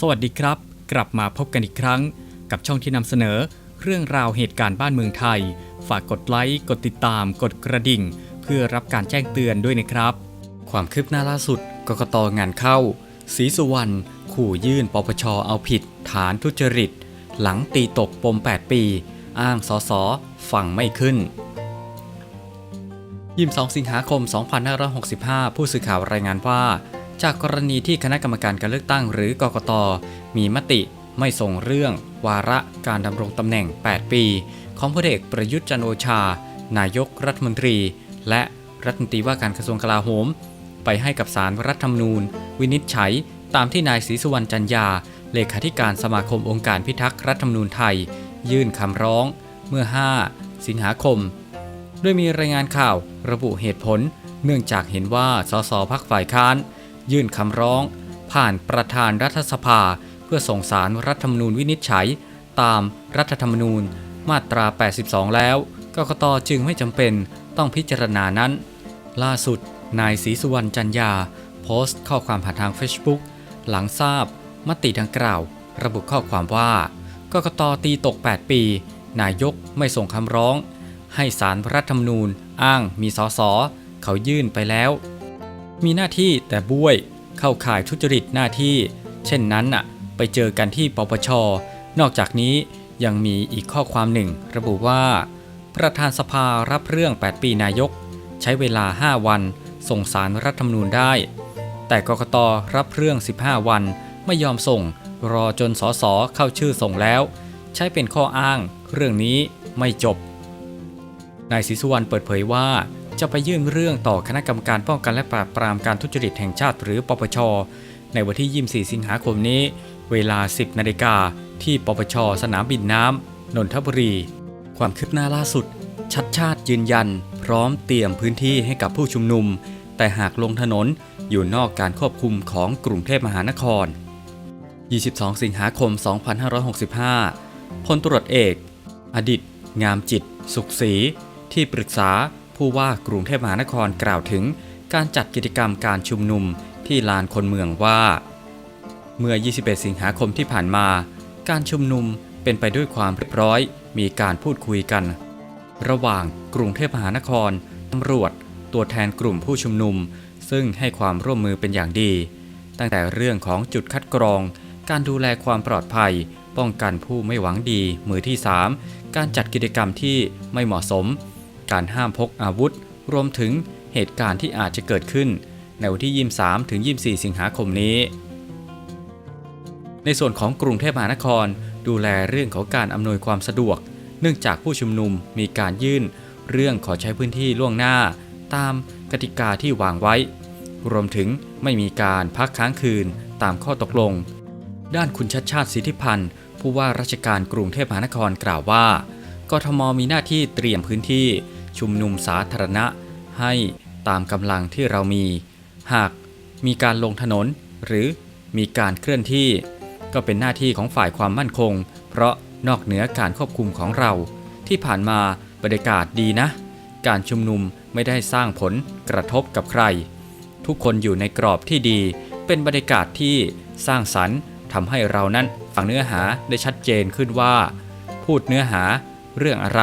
สวัสดีครับ กลับมาพบกันอีกครั้ง กับช่องที่นำเสนอ เรื่องราวเหตุการณ์บ้านเมืองไทย ฝากกดไลค์กดติดตาม กดกระดิ่ง เพื่อรับการแจ้งเตือนด้วยนะครับ ความคืบหน้าล่าสุดกกตงานเข้าศรีสุวรรณขู่ยื่นปปชเอาผิด ฐานทุจริต หลังตีตกปม 8 ปี อ้างสอสอฟังไม่ขึ้น22 สิงหาคม 2565 ผู้สื่อข่าวรายงานว่า จากกรณีที่คณะกรรมการการเลือกตั้งหรือกกต มีมติไม่ส่งเรื่อง วาระการดำรงตำแหน่ง 8 ปี ของพลเอกประยุทธ์จันโอชา นายกรัฐมนตรี และรัฐมนตรีว่าการกระทรวงกลาโหม ไปให้กับสารรัฐธรรมนูญ วินิจฉัย ตามที่นายศรีสุวรรณจันยา เลขาธิการสมาคมองค์การพิทักษ์รัฐธรรมนูญไทย ยื่นคำร้องเมื่อ 5 สิงหาคม โดยมีรายงานข่าวระบุเหตุผล เนื่องจากเห็นว่าสสพักฝ่ายค้าน ยื่นคำร้อง ผ่านประธานรัฐสภา เพื่อส่งสารรัฐธรรมนูญวินิจฉัย ตามรัฐธรรมนูญมาตรา 82 แล้วกกตจึงไม่จำเป็นต้องพิจารณานั้น ล่าสุด นายศรีสุวรรณจันยา โพสต์ข้อความผ่านทาง Facebook หลังทราบ มติดังกล่าว ระบุข้อความว่ากกตตีตก 8 ปี นายกไม่ส่งคำร้อง ให้สารรัฐธรรมนูญอ้างมีสอสอเขายื่นไปแล้ว มีหน้าที่แต่บ้วยเข้าข่ายทุจริตหน้าที่ เช่นนั้นน่ะไปเจอกันที่ปปช นอกจากนี้ยังมีอีกข้อความหนึ่ง ระบุว่า ประธานสภารับเรื่อง 8 ปีนายก ใช้เวลา 5 วัน ส่งสารรัฐธรรมนูญได้ แต่กกตรับเรื่อง 15 วันไม่ยอมส่ง รอจนสสเข้าชื่อส่งแล้ว ใช้เป็นข้ออ้าง เรื่องนี้ไม่จบนายศรีสุวรรณเปิดเผยว่า จะไปยื่นเรื่องต่อคณะกรรมการป้องกันและปราบปรามการทุจริตแห่งชาติหรือปปช ในวันที่ 24 สิงหาคมนี้ เวลา 10 นาฬิกาที่ปปช สนามบินน้ำนนทบุรี ความคืบหน้าล่าสุด ชัดชาติยืนยัน พร้อมเตรียมพื้นที่ให้กับผู้ชุมนุม แต่หากลงถนนอยู่นอกการควบคุมของกรุงเทพมหานคร 22 สิงหาคม 2565 พลตรวจเอก อดิต งามจิต สุขศรีที่ปรึกษา ผู้ว่ากรุงเทพมหานครกล่าวถึงการจัดกิจกรรมการชุมนุมที่ลานคนเมืองว่า เมื่อ 21 สิงหาคมที่ผ่านมา การชุมนุมเป็นไปด้วยความเรียบร้อย มีการพูดคุยกัน ระหว่างกรุงเทพมหานครตำรวจ ตัวแทนกลุ่มผู้ชุมนุม ซึ่งให้ความร่วมมือเป็นอย่างดี ตั้งแต่เรื่องของจุดคัดกรอง การดูแลความปลอดภัย ป้องกันผู้ไม่หวังดี มือที่ 3 การจัดกิจกรรมที่ไม่เหมาะสม การห้ามพกอาวุธ รวมถึงเหตุการณ์ที่อาจจะเกิดขึ้น ในวันที่ 23 ถึง 24 สิงหาคมนี้ ในส่วนของกรุงเทพมหานคร ดูแลเรื่องของการอำนวยความสะดวก เนื่องจากผู้ชุมนุมมีการยื่น เรื่องขอใช้พื้นที่ล่วงหน้า ตามกติกาที่วางไว้ รวมถึงไม่มีการพักค้างคืนตามข้อตกลง ด้านคุณชัดชาติสิทธิพันธ์ผู้ว่าราชการกรุงเทพมหานครกล่าวว่ากทมมีหน้าที่เตรียมพื้นที่ ชุมนุมสาธารณะ ให้ตามกำลังที่เรามี หากมีการลงถนน หรือมีการเคลื่อนที่ ก็เป็นหน้าที่ของฝ่ายความมั่นคง เพราะนอกเหนือการควบคุมของเรา ที่ผ่านมาบรรยากาศดีนะ การชุมนุมไม่ได้สร้างผลกระทบกับใคร ทุกคนอยู่ในกรอบที่ดี เป็นบรรยากาศที่สร้างสรรค์ทำให้เรานั้นฟังเนื้อหาได้ชัดเจนขึ้นว่า พูดเนื้อหาเรื่องอะไร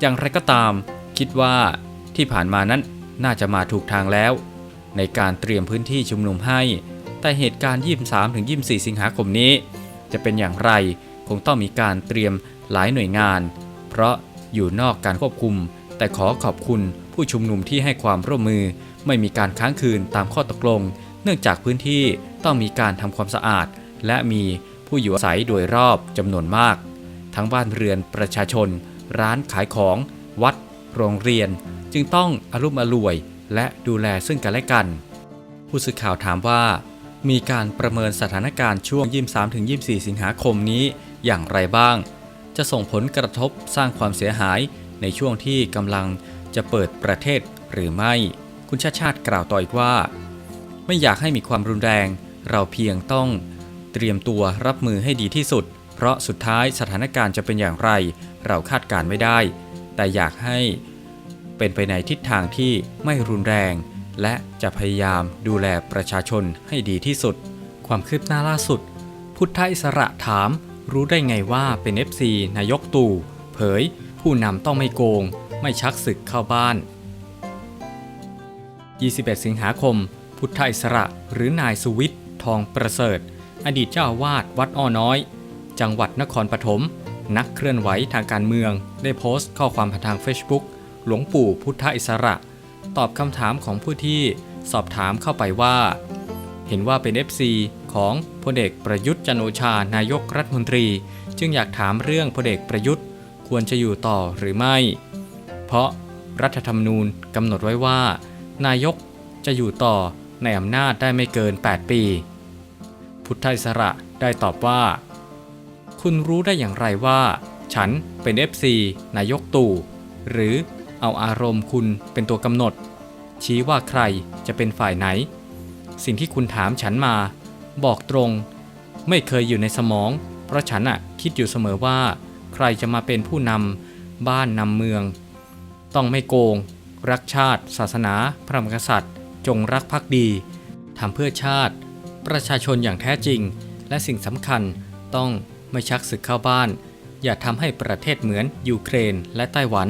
อย่างไรก็ตาม คิดว่าที่ผ่านมานั้นน่าจะมาถูกทางแล้ว ในการเตรียมพื้นที่ชุมนุมให้ แต่เหตุการณ์ 23-24 สิงหาคมนี้ จะเป็นอย่างไรคงต้องมีการเตรียมหลายหน่วยงาน เพราะอยู่นอกการควบคุม แต่ขอขอบคุณผู้ชุมนุมที่ให้ความร่วมมือ ไม่มีการค้างคืนตามข้อตกลง เนื่องจากพื้นที่ต้องมีการทำความสะอาด และมีผู้อยู่อาศัยโดยรอบจำนวนมาก ทั้งบ้านเรือนประชาชน ร้านขายของ วัด โรงเรียน จึงต้องอารมอร่วยและดูแลซึ่งกันและกัน ผู้สื่อข่าวถามว่า มีการประเมินสถานการณ์ช่วง 23-24 สิงหาคมนี้อย่างไรบ้าง จะส่งผลกระทบสร้างความเสียหายในช่วงที่กำลังจะเปิดประเทศหรือไม่ คุณชาติชาติกล่าวต่ออีกว่า ไม่อยากให้มีความรุนแรง เราเพียงต้องเตรียมตัวรับมือให้ดีที่สุด เพราะสุดท้ายสถานการณ์จะเป็นอย่างไร เราคาดการไม่ได้ แต่อยากให้ เป็นไปในทิศทางที่ไม่รุนแรง และจะพยายามดูแลประชาชนให้ดีที่สุด ความคืบหน้าล่าสุด พุทธอิสระถาม รู้ได้ไงว่าเป็น FC นายกตู่ เผย ผู้นำต้องไม่โกง ไม่ชักศึกเข้าบ้าน 21 สิงหาคม พุทธอิสระหรือนายสุวิทย์ทองประเสริฐ อดีตเจ้าวาสวัดอ้อน้อย จังหวัดนครปฐมนักเคลื่อนไหวทางการเมือง ได้โพสต์ข้อความผ่านทาง Facebook หลวงปู่พุทธอิสระ ตอบคำถามของผู้ที่สอบถามเข้าไปว่า เห็นว่าเป็น FC ของพลเอกประยุทธ์จันโอชานายกรัฐมนตรี จึงอยากถามเรื่องพลเอกประยุทธ์ควรจะอยู่ต่อหรือไม่ เพราะรัฐธรรมนูญกำหนดไว้ว่า นายกจะอยู่ต่อในอำนาจได้ไม่เกิน 8 ปี พุทธอิสระได้ตอบว่า คุณรู้ได้อย่างไรว่า ฉันเป็น FC นายกตู่ หรือ เอาอารมณ์คุณเป็นตัวกำหนด ชี้ว่าใครจะเป็นฝ่ายไหน สิ่งที่คุณถามฉันมา บอกตรง ไม่เคยอยู่ในสมอง เพราะฉันอะคิดอยู่เสมอว่า ใครจะมาเป็นผู้นำบ้านนำเมือง ต้องไม่โกง รักชาติ ศาสนา พระมหากษัตริย์ จงรักภักดีทำเพื่อชาติ ประชาชนอย่างแท้จริง และสิ่งสำคัญต้องไม่ชักศึกเข้าบ้าน อย่าทำให้ประเทศเหมือนยูเครนและไต้หวัน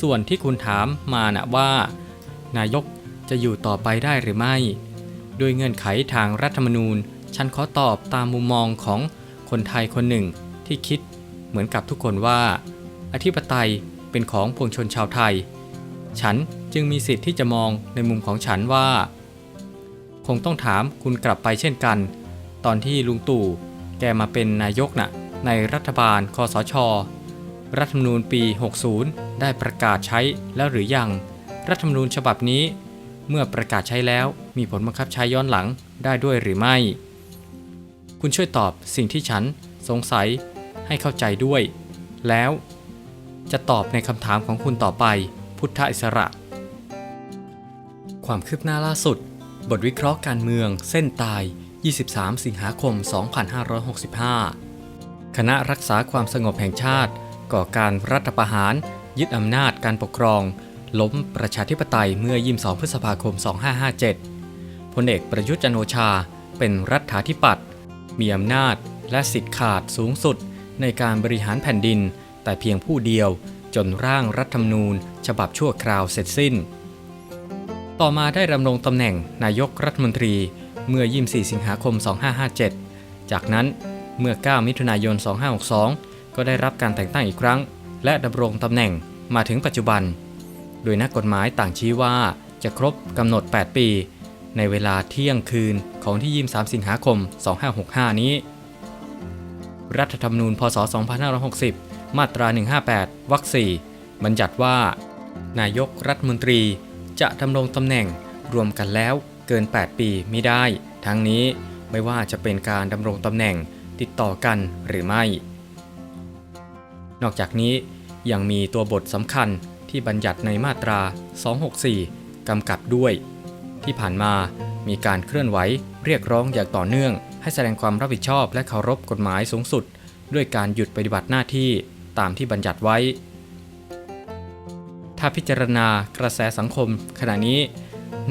ส่วนที่คุณถามมานะว่า นายกจะอยู่ต่อไปได้หรือไม่ ด้วยเงื่อนไขทางรัฐธรรมนูญ ฉันขอตอบตามมุมมองของคนไทยคนหนึ่งที่คิดเหมือนกับทุกคนว่า อธิปไตยเป็นของปวงชนชาวไทย ฉันจึงมีสิทธิ์ที่จะมองในมุมของฉันว่า คงต้องถามคุณกลับไปเช่นกัน ตอนที่ลุงตู่แกมาเป็นนายกน่ะในรัฐบาลคอสช รัฐธรรมนูญปี 60 ได้ประกาศใช้แล้วหรือยัง รัฐธรรมนูญฉบับนี้ เมื่อประกาศใช้แล้วมีผลบังคับใช้ย้อนหลังได้ด้วยหรือไม่ คุณช่วยตอบสิ่งที่ฉันสงสัยให้เข้าใจด้วย แล้ว จะตอบในคำถามของคุณต่อไปพุทธอิสระ ความคืบหน้าล่าสุด บทวิเคราะห์การเมืองเส้นตาย 23 สิงหาคม 2565 คณะรักษาความสงบแห่งชาติ ก่อการรัฐประหาร ยึดอำนาจการปกครอง ล้มประชาธิปไตยเมื่อ 22 พฤษภาคม 2557 พลเอกประยุทธ์จันโอชา เป็นรัฐาธิปัตย์มีอำนาจและสิทธิ์ขาดสูงสุดในการบริหารแผ่นดิน แต่เพียงผู้เดียวจนร่างรัฐธรรมนูญ ฉบับชั่วคราวเสร็จสิ้น ต่อมาได้ดำรงตำแหน่งนายกรัฐมนตรีเมื่อ 24 สิงหาคม 2557 จากนั้นเมื่อ 9 มิถุนายน 2562 ก็ได้รับการแต่งตั้งอีกครั้ง และดำรงตำแหน่งมาถึงปัจจุบัน โดยนักกฎหมายต่างชี้ว่าจะครบกำหนด 8 ปี ในเวลาเที่ยงคืนของที่ 23 สิงหาคม 2565 นี้ รัฐธรรมนูญ พศ 2560 มาตรา 158 วรรค 4 บัญญัติว่า นายกรัฐมนตรีจะดำรงตำแหน่งรวมกันแล้วเกิน 8 ปีไม่ได้ ทั้งนี้ไม่ว่าจะเป็นการดำรงตำแหน่งติดต่อกันหรือไม่ นอกจากนี้ยังมีตัวบทสำคัญที่บัญญัติในมาตรา 264 กำกับด้วย ที่ผ่านมามีการเคลื่อนไหวเรียกร้องอย่างต่อเนื่อง ให้แสดงความรับผิดชอบและเคารพกฎหมายสูงสุด ด้วยการหยุดปฏิบัติหน้าที่ตามที่บัญญัติไว้ ถ้าพิจารณากระแสสังคมขณะนี้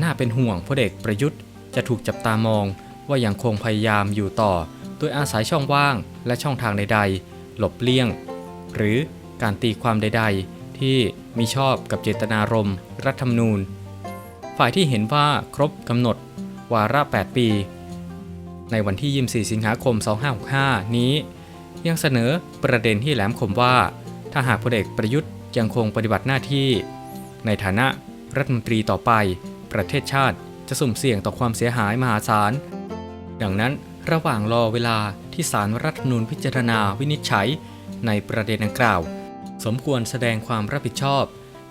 น่าเป็นห่วงพลเอกประยุทธ์ จะถูกจับตามองว่ายังคงพยายามอยู่ต่อ โดยอาศัยช่องว่างและช่องทางใดๆ หลบเลี่ยง หรือการตีความใด ๆ ที่มิชอบกับเจตนารมณ์รัฐธรรมนูญ ฝ่ายที่เห็นว่าครบกำหนดวาระ 8 ปี ในวันที่ 24 สิงหาคม 2565 นี้ ยังเสนอประเด็นที่แหลมคมว่า ถ้าหากพลเอกประยุทธ์ยังคงปฏิบัติหน้าที่ ในฐานะรัฐมนตรีต่อไป ประเทศชาติจะสุ่มเสี่ยงต่อความเสียหายมหาศาล ดังนั้นระหว่างรอเวลาที่ศาลรัฐธรรมนูญพิจารณาวินิจฉัย ในประเด็นดังกล่าว สมควรแสดงความรับผิดชอบ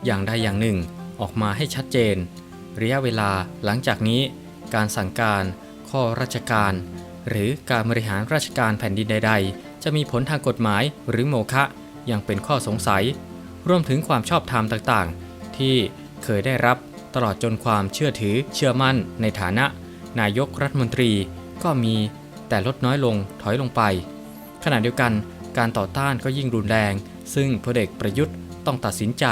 อย่างใดอย่างหนึ่งออกมาให้ชัดเจน ระยะเวลาหลังจากนี้ การสั่งการ ข้อราชการ หรือการบริหารราชการแผ่นดินใด ๆ จะมีผลทางกฎหมายหรือโมฆะยังเป็นข้อสงสัย รวมถึงความชอบธรรมต่างๆ ที่เคยได้รับตลอดจนความเชื่อถือเชื่อมั่นในฐานะ นายกรัฐมนตรีก็มีแต่ลดน้อยลงถอยลงไป ขณะเดียวกัน การต่อต้านก็ยิ่งรุนแรง ซึ่งพลเอกประยุทธ์ต้องตัดสินใจ